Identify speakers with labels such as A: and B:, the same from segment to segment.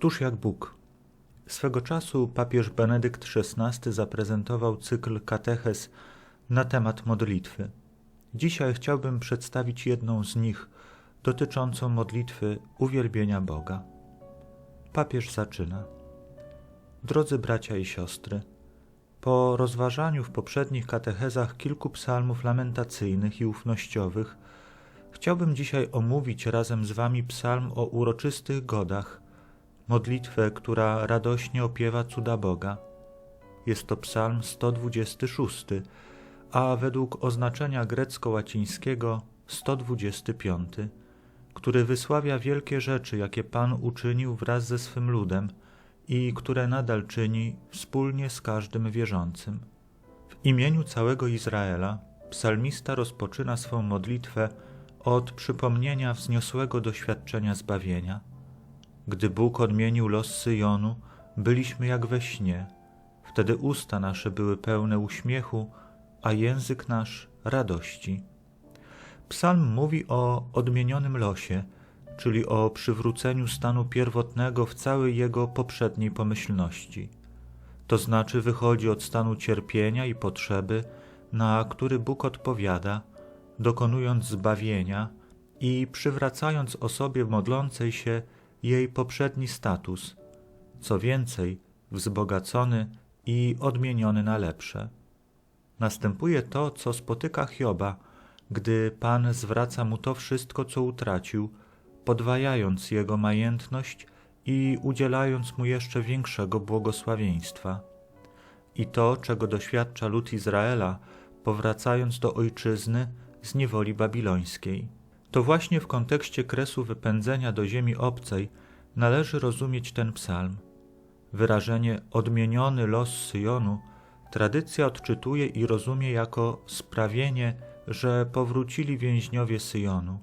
A: Któż jak Bóg? Swego czasu papież Benedykt XVI zaprezentował cykl kateches na temat modlitwy. Dzisiaj chciałbym przedstawić jedną z nich, dotyczącą modlitwy uwielbienia Boga. Papież zaczyna. Drodzy bracia i siostry, po rozważaniu w poprzednich katechezach kilku psalmów lamentacyjnych i ufnościowych, chciałbym dzisiaj omówić razem z Wami psalm o uroczystych godach, modlitwę, która radośnie opiewa cuda Boga. Jest to psalm 126, a według oznaczenia grecko-łacińskiego 125, który wysławia wielkie rzeczy, jakie Pan uczynił wraz ze swym ludem i które nadal czyni wspólnie z każdym wierzącym. W imieniu całego Izraela psalmista rozpoczyna swą modlitwę od przypomnienia wzniosłego doświadczenia zbawienia. Gdy Bóg odmienił los Syjonu, byliśmy jak we śnie. Wtedy usta nasze były pełne uśmiechu, a język nasz radości. Psalm mówi o odmienionym losie, czyli o przywróceniu stanu pierwotnego w całej jego poprzedniej pomyślności. To znaczy wychodzi od stanu cierpienia i potrzeby, na który Bóg odpowiada, dokonując zbawienia i przywracając osobie modlącej się jej poprzedni status, co więcej, wzbogacony i odmieniony na lepsze. Następuje to, co spotyka Hioba, gdy Pan zwraca mu to wszystko, co utracił, podwajając jego majętność i udzielając mu jeszcze większego błogosławieństwa. I to, czego doświadcza lud Izraela, powracając do ojczyzny z niewoli babilońskiej. To właśnie w kontekście kresu wypędzenia do ziemi obcej należy rozumieć ten psalm. Wyrażenie odmieniony los Syjonu tradycja odczytuje i rozumie jako sprawienie, że powrócili więźniowie Syjonu.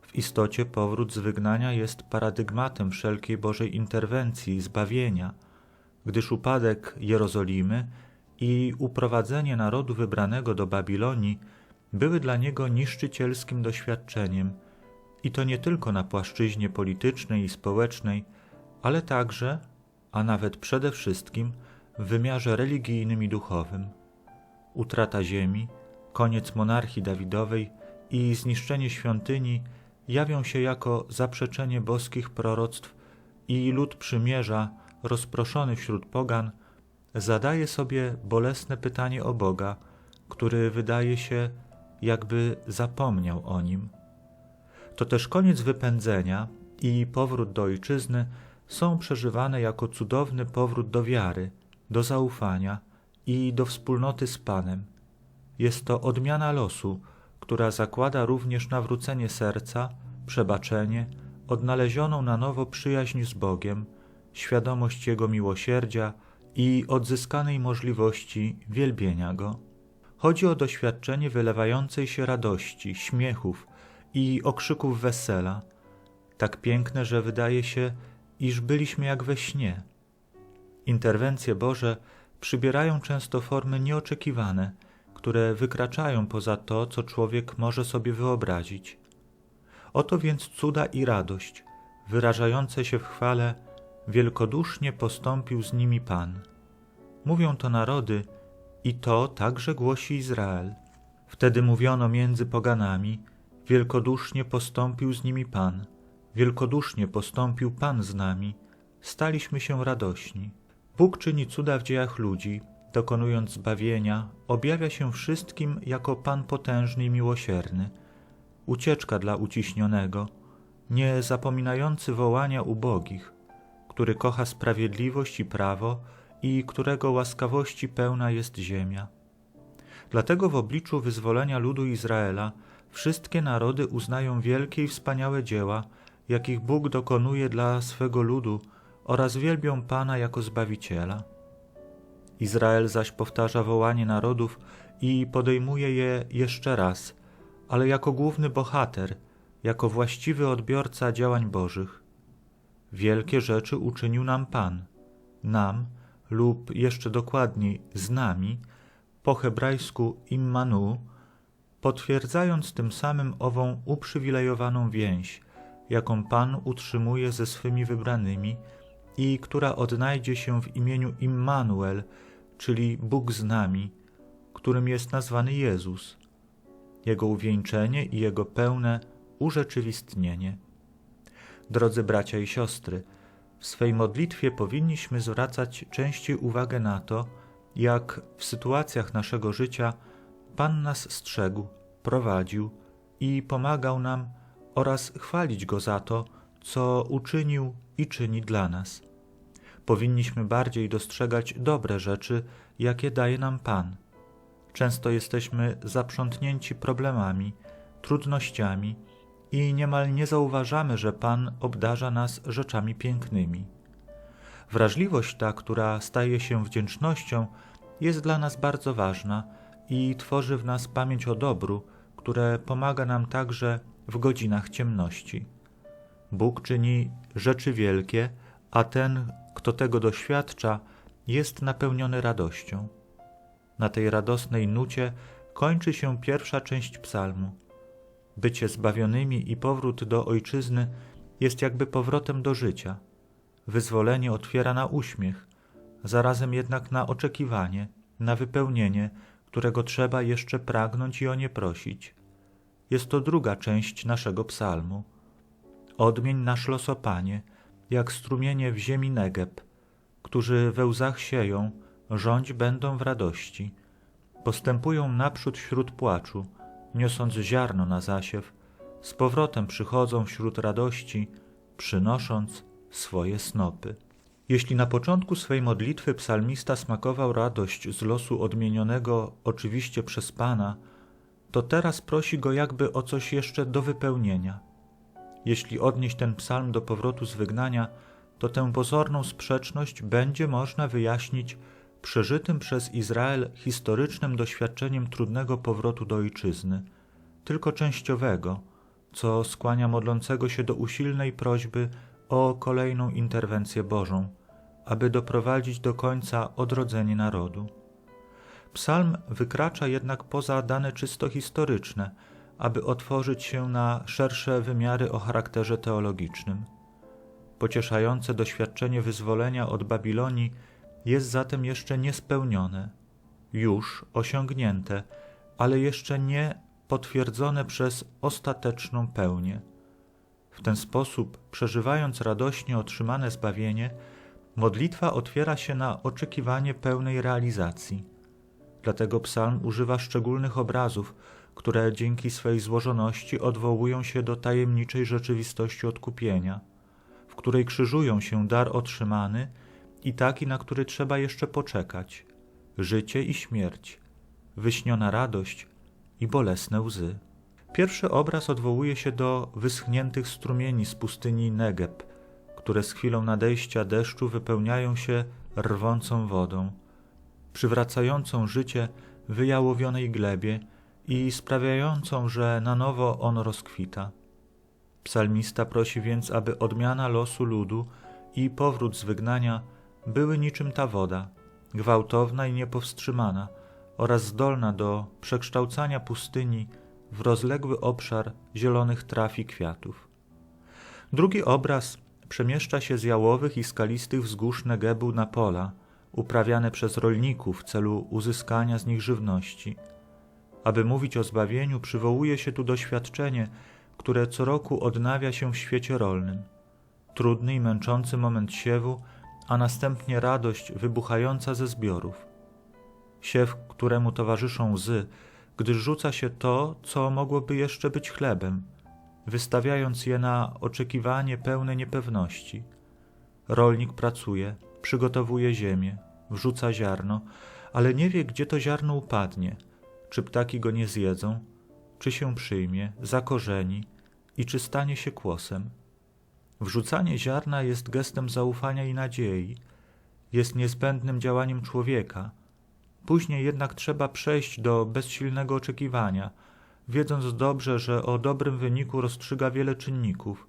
A: W istocie powrót z wygnania jest paradygmatem wszelkiej Bożej interwencji i zbawienia, gdyż upadek Jerozolimy i uprowadzenie narodu wybranego do Babilonii były dla niego niszczycielskim doświadczeniem, i to nie tylko na płaszczyźnie politycznej i społecznej, ale także, a nawet przede wszystkim, w wymiarze religijnym i duchowym. Utrata ziemi, koniec monarchii Dawidowej i zniszczenie świątyni jawią się jako zaprzeczenie boskich proroctw i lud przymierza, rozproszony wśród pogan, zadaje sobie bolesne pytanie o Boga, który wydaje się, jakby zapomniał o nim. To też koniec wypędzenia i powrót do ojczyzny są przeżywane jako cudowny powrót do wiary, do zaufania i do wspólnoty z Panem. Jest to odmiana losu, która zakłada również nawrócenie serca, przebaczenie, odnalezioną na nowo przyjaźń z Bogiem, świadomość Jego miłosierdzia i odzyskanej możliwości wielbienia Go. Chodzi o doświadczenie wylewającej się radości, śmiechów i okrzyków wesela, tak piękne, że wydaje się, iż byliśmy jak we śnie. Interwencje Boże przybierają często formy nieoczekiwane, które wykraczają poza to, co człowiek może sobie wyobrazić. Oto więc cuda i radość, wyrażające się w chwale, wielkodusznie postąpił z nimi Pan. Mówią to narody, i to także głosi Izrael. Wtedy mówiono między poganami, wielkodusznie postąpił z nimi Pan, wielkodusznie postąpił Pan z nami, staliśmy się radośni. Bóg czyni cuda w dziejach ludzi, dokonując zbawienia, objawia się wszystkim jako Pan potężny i miłosierny, ucieczka dla uciśnionego, nie zapominający wołania ubogich, który kocha sprawiedliwość i prawo i którego łaskawości pełna jest ziemia. Dlatego w obliczu wyzwolenia ludu Izraela wszystkie narody uznają wielkie i wspaniałe dzieła, jakich Bóg dokonuje dla swego ludu oraz wielbią Pana jako Zbawiciela. Izrael zaś powtarza wołanie narodów i podejmuje je jeszcze raz, ale jako główny bohater, jako właściwy odbiorca działań Bożych. Wielkie rzeczy uczynił nam Pan, nam, lub jeszcze dokładniej z nami, po hebrajsku immanu, potwierdzając tym samym ową uprzywilejowaną więź, jaką Pan utrzymuje ze swymi wybranymi i która odnajdzie się w imieniu Immanuel, czyli Bóg z nami, którym jest nazwany Jezus, Jego uwieńczenie i Jego pełne urzeczywistnienie. Drodzy bracia i siostry, w swej modlitwie powinniśmy zwracać częściej uwagę na to, jak w sytuacjach naszego życia Pan nas strzegł, prowadził i pomagał nam oraz chwalić Go za to, co uczynił i czyni dla nas. Powinniśmy bardziej dostrzegać dobre rzeczy, jakie daje nam Pan. Często jesteśmy zaprzątnięci problemami, trudnościami i niemal nie zauważamy, że Pan obdarza nas rzeczami pięknymi. Wrażliwość ta, która staje się wdzięcznością, jest dla nas bardzo ważna i tworzy w nas pamięć o dobru, które pomaga nam także w godzinach ciemności. Bóg czyni rzeczy wielkie, a ten, kto tego doświadcza, jest napełniony radością. Na tej radosnej nucie kończy się pierwsza część psalmu. Bycie zbawionymi i powrót do ojczyzny jest jakby powrotem do życia. Wyzwolenie otwiera na uśmiech, zarazem jednak na oczekiwanie, na wypełnienie, którego trzeba jeszcze pragnąć i o nie prosić. Jest to druga część naszego psalmu. Odmień nasz los, Panie, jak strumienie w ziemi Negeb, którzy we łzach sieją, rządź będą w radości. Postępują naprzód wśród płaczu, niosąc ziarno na zasiew, z powrotem przychodzą wśród radości, przynosząc swoje snopy. Jeśli na początku swej modlitwy psalmista smakował radość z losu odmienionego oczywiście przez Pana, to teraz prosi go jakby o coś jeszcze do wypełnienia. Jeśli odnieść ten psalm do powrotu z wygnania, to tę pozorną sprzeczność będzie można wyjaśnić przeżytym przez Izrael historycznym doświadczeniem trudnego powrotu do ojczyzny, tylko częściowego, co skłania modlącego się do usilnej prośby o kolejną interwencję Bożą, aby doprowadzić do końca odrodzenie narodu. Psalm wykracza jednak poza dane czysto historyczne, aby otworzyć się na szersze wymiary o charakterze teologicznym. Pocieszające doświadczenie wyzwolenia od Babilonii jest zatem jeszcze niespełnione, już osiągnięte, ale jeszcze nie potwierdzone przez ostateczną pełnię. W ten sposób, przeżywając radośnie otrzymane zbawienie, modlitwa otwiera się na oczekiwanie pełnej realizacji. Dlatego psalm używa szczególnych obrazów, które dzięki swej złożoności odwołują się do tajemniczej rzeczywistości odkupienia, w której krzyżują się dar otrzymany i taki, na który trzeba jeszcze poczekać, życie i śmierć, wyśniona radość i bolesne łzy. Pierwszy obraz odwołuje się do wyschniętych strumieni z pustyni Negeb, które z chwilą nadejścia deszczu wypełniają się rwącą wodą, przywracającą życie wyjałowionej glebie i sprawiającą, że na nowo on rozkwita. Psalmista prosi więc, aby odmiana losu ludu i powrót z wygnania były niczym ta woda, gwałtowna i niepowstrzymana oraz zdolna do przekształcania pustyni w rozległy obszar zielonych traw i kwiatów. Drugi obraz przemieszcza się z jałowych i skalistych wzgórz Negebu na pola, uprawiane przez rolników w celu uzyskania z nich żywności. Aby mówić o zbawieniu, przywołuje się tu doświadczenie, które co roku odnawia się w świecie rolnym. Trudny i męczący moment siewu, a następnie radość wybuchająca ze zbiorów. Siew, któremu towarzyszą łzy, gdyż rzuca się to, co mogłoby jeszcze być chlebem, wystawiając je na oczekiwanie pełne niepewności. Rolnik pracuje, przygotowuje ziemię, wrzuca ziarno, ale nie wie, gdzie to ziarno upadnie, czy ptaki go nie zjedzą, czy się przyjmie, zakorzeni i czy stanie się kłosem. Wrzucanie ziarna jest gestem zaufania i nadziei, jest niezbędnym działaniem człowieka. Później jednak trzeba przejść do bezsilnego oczekiwania, wiedząc dobrze, że o dobrym wyniku rozstrzyga wiele czynników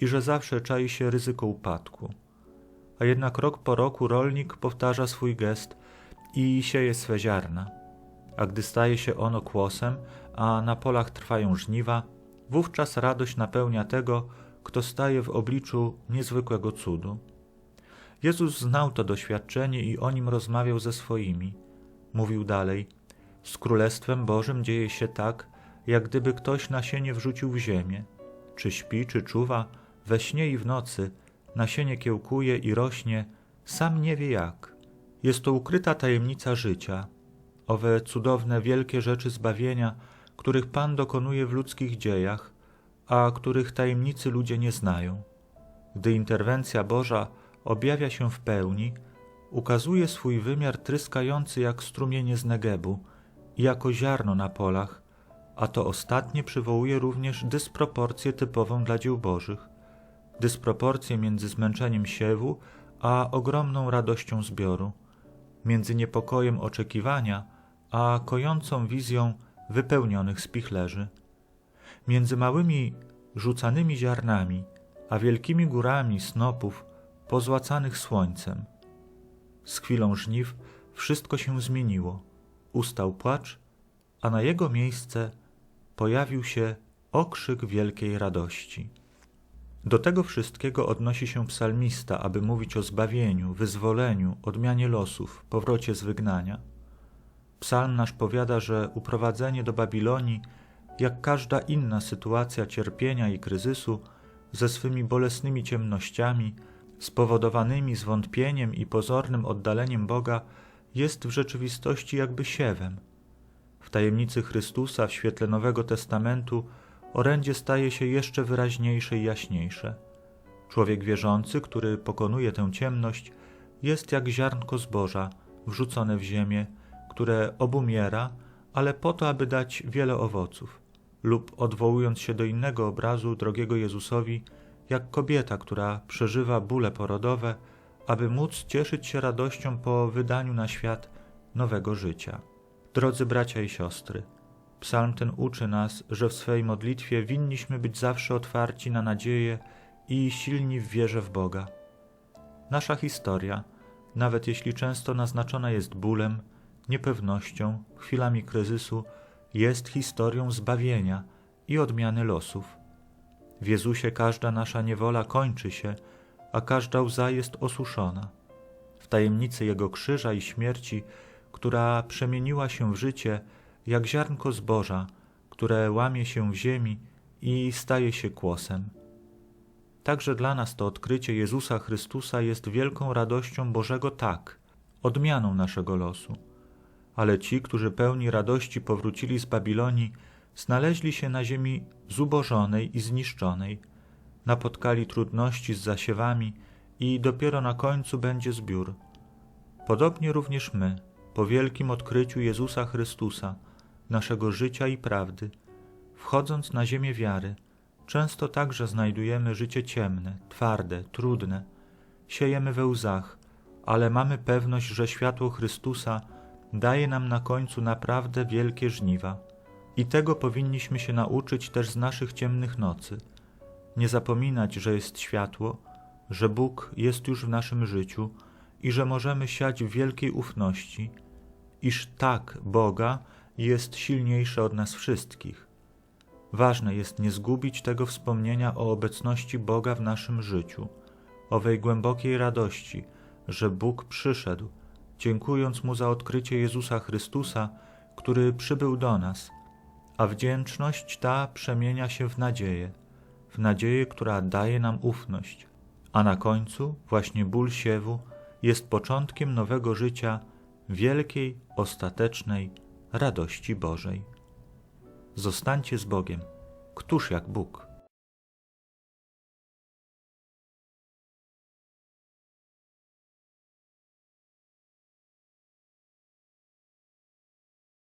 A: i że zawsze czai się ryzyko upadku. A jednak rok po roku rolnik powtarza swój gest i sieje swe ziarna. A gdy staje się ono kłosem, a na polach trwają żniwa, wówczas radość napełnia tego, kto staje w obliczu niezwykłego cudu. Jezus znał to doświadczenie i o nim rozmawiał ze swoimi. Mówił dalej: Z Królestwem Bożym dzieje się tak, jak gdyby ktoś nasienie wrzucił w ziemię. Czy śpi, czy czuwa, we śnie i w nocy, nasienie kiełkuje i rośnie, sam nie wie jak. Jest to ukryta tajemnica życia, owe cudowne, wielkie rzeczy zbawienia, których Pan dokonuje w ludzkich dziejach, a których tajemnicy ludzie nie znają. Gdy interwencja Boża objawia się w pełni, ukazuje swój wymiar tryskający jak strumienie z Negebu i jako ziarno na polach, a to ostatnie przywołuje również dysproporcję typową dla dzieł Bożych, dysproporcję między zmęczeniem siewu a ogromną radością zbioru, między niepokojem oczekiwania a kojącą wizją wypełnionych spichlerzy, między małymi rzucanymi ziarnami a wielkimi górami snopów pozłacanych słońcem. Z chwilą żniw wszystko się zmieniło. Ustał płacz, a na jego miejsce pojawił się okrzyk wielkiej radości. Do tego wszystkiego odnosi się psalmista, aby mówić o zbawieniu, wyzwoleniu, odmianie losów, powrocie z wygnania. Psalm nasz powiada, że uprowadzenie do Babilonii, jak każda inna sytuacja cierpienia i kryzysu, ze swymi bolesnymi ciemnościami, spowodowanymi zwątpieniem i pozornym oddaleniem Boga, jest w rzeczywistości jakby siewem. W tajemnicy Chrystusa w świetle Nowego Testamentu orędzie staje się jeszcze wyraźniejsze i jaśniejsze. Człowiek wierzący, który pokonuje tę ciemność, jest jak ziarnko zboża wrzucone w ziemię, które obumiera, ale po to, aby dać wiele owoców. Lub odwołując się do innego obrazu drogiego Jezusowi, jak kobieta, która przeżywa bóle porodowe, aby móc cieszyć się radością po wydaniu na świat nowego życia. Drodzy bracia i siostry, psalm ten uczy nas, że w swej modlitwie winniśmy być zawsze otwarci na nadzieję i silni w wierze w Boga. Nasza historia, nawet jeśli często naznaczona jest bólem, niepewnością, chwilami kryzysu, jest historią zbawienia i odmiany losów. W Jezusie każda nasza niewola kończy się, a każda łza jest osuszona. W tajemnicy Jego krzyża i śmierci, która przemieniła się w życie, jak ziarnko zboża, które łamie się w ziemi i staje się kłosem. Także dla nas to odkrycie Jezusa Chrystusa jest wielką radością Bożego tak, odmianą naszego losu. Ale ci, którzy pełni radości powrócili z Babilonii, znaleźli się na ziemi zubożonej i zniszczonej, napotkali trudności z zasiewami i dopiero na końcu będzie zbiór. Podobnie również my, po wielkim odkryciu Jezusa Chrystusa, naszego życia i prawdy, wchodząc na ziemię wiary, często także znajdujemy życie ciemne, twarde, trudne. Siejemy we łzach, ale mamy pewność, że światło Chrystusa daje nam na końcu naprawdę wielkie żniwa. I tego powinniśmy się nauczyć też z naszych ciemnych nocy. Nie zapominać, że jest światło, że Bóg jest już w naszym życiu i że możemy siać w wielkiej ufności, iż tak Boga jest silniejszy od nas wszystkich. Ważne jest nie zgubić tego wspomnienia o obecności Boga w naszym życiu, owej głębokiej radości, że Bóg przyszedł, dziękując Mu za odkrycie Jezusa Chrystusa, który przybył do nas – a wdzięczność ta przemienia się w nadzieję, w nadzieję, która daje nam ufność, a na końcu właśnie ból siewu jest początkiem nowego życia, wielkiej, ostatecznej radości Bożej. Zostańcie z Bogiem. Któż jak Bóg?